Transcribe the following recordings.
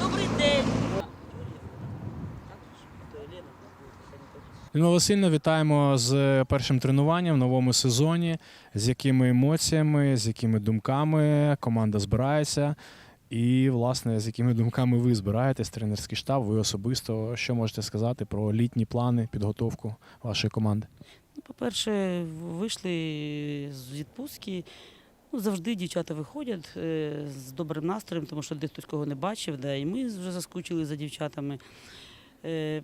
Добрий день. Людмила вітаємо з першим тренуванням в новому сезоні. З якими емоціями, з якими думками команда збирається, і, власне, з якими думками ви збираєтесь, тренерський штаб, ви особисто. Що можете сказати про літні плани, підготовку вашої команди? Ну, По-перше, вийшли з відпустки. Ну, завжди дівчата виходять е, з добрим настроєм, тому що десь хтось кого не бачив, да, і ми вже заскучили за дівчатами. Е,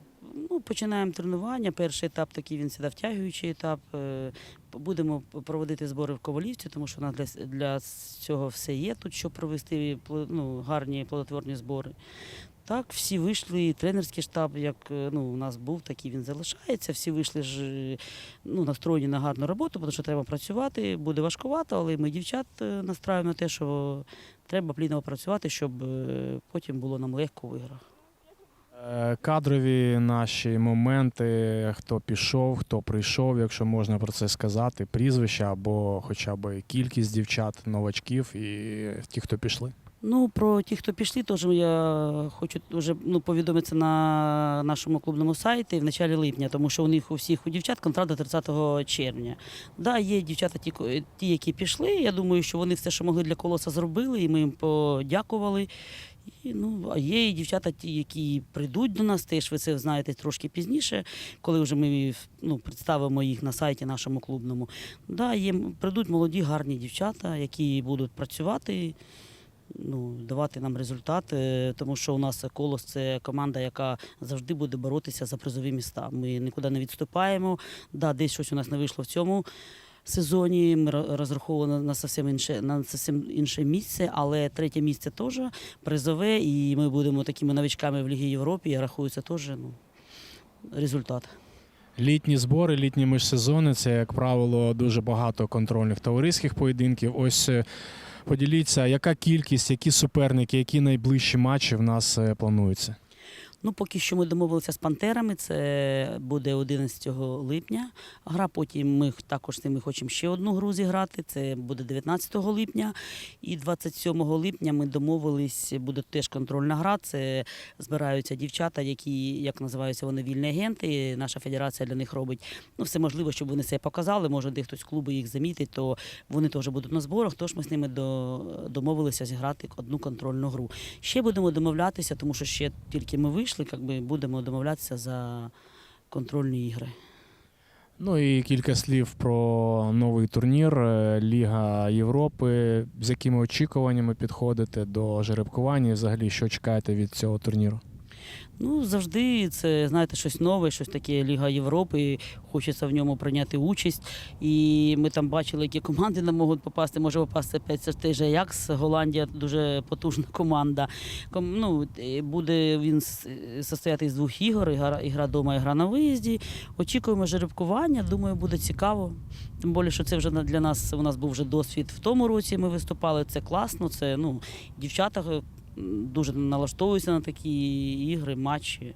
ну, починаємо тренування. Перший етап такий він завжди втягуючий етап. Е, будемо проводити збори в Ковалівці, тому що у нас для, для цього все є тут, щоб провести ну, гарні плодотворні збори. Так, всі вийшли, тренерський штаб, як е, ну, у нас був, такий він залишається. Всі вийшли ж е, ну, настроєні на гарну роботу, тому що треба працювати. Буде важкувато, але ми дівчат е, настраюємо на те, що треба плідно працювати, щоб потім було нам легко в іграх. Кадрові наші моменти, хто пішов, хто прийшов, якщо можна про це сказати, прізвища або хоча б кількість дівчат, новачків і ті, хто пішли. Ну, про ті, хто пішли, теж я хочу вже ну, повідомити на нашому клубному сайті в началі липня, тому що у них у всіх у дівчат контракт до 30 червня. Да, є дівчата, ті, ті, які пішли. Я думаю, що вони все, що могли для колоса, зробили, і ми їм подякували. І, ну, а є і дівчата, ті, які прийдуть до нас, теж ви це знаєте трошки пізніше, коли вже ми ну, представимо їх на сайті нашому клубному. Да, прийдуть молоді, гарні дівчата, які будуть працювати ну, давати нам результат, тому що у нас колос це команда, яка завжди буде боротися за призові міста. Ми нікуди не відступаємо. Да, десь щось у нас не вийшло в цьому. Сезоні ми ро- розраховували на зовсім інше на зовсім інше місце, але третє місце теж призове, і ми будемо такими новичками в Лігі Європи. Я рахую, це теж ну, результат. Літні збори, літні міжсезони це, як правило, дуже багато контрольних товариських поєдинків. Ось е, поділіться, яка кількість, які суперники, які найближчі матчі в нас е, плануються? Ну, поки що ми домовилися з пантерами. Це буде 11 липня. Гра потім ми також з ними хочемо ще одну гру зіграти. Це буде 19 липня. І 27 липня ми домовились, буде теж контрольна гра. Це збираються дівчата, які, як називаються вони вільні агенти. Наша федерація для них робить ну, все можливе, щоб вони це показали. Може, де хтось з клубу їх замітить, то вони теж будуть на зборах. Тож ми з ними до, домовилися зіграти одну контрольну гру. Ще будемо домовлятися, тому що ще тільки ми вийшли, як би будемо домовлятися за контрольні ігри. Ну і кілька слів про новий турнір е, Ліга Європи. З якими очікуваннями підходите до жеребкування? І взагалі, що чекаєте від цього турніру? Ну, завжди це, знаєте, щось нове, щось таке Ліга Європи. Хочеться в ньому прийняти участь. І ми там бачили, які команди нам можуть попасти. Може попасти опять той же Аякс, Голландія дуже потужна команда. Ком- Ну, буде він состояти з двох ігор, ігра, ігра дома, ігра на виїзді. Очікуємо жеребкування, думаю, буде цікаво. Тим більше, що це вже для нас у нас був вже досвід в тому році. Ми виступали. Це класно. Це ну, дівчата дуже налаштовуюся на такі ігри, матчі.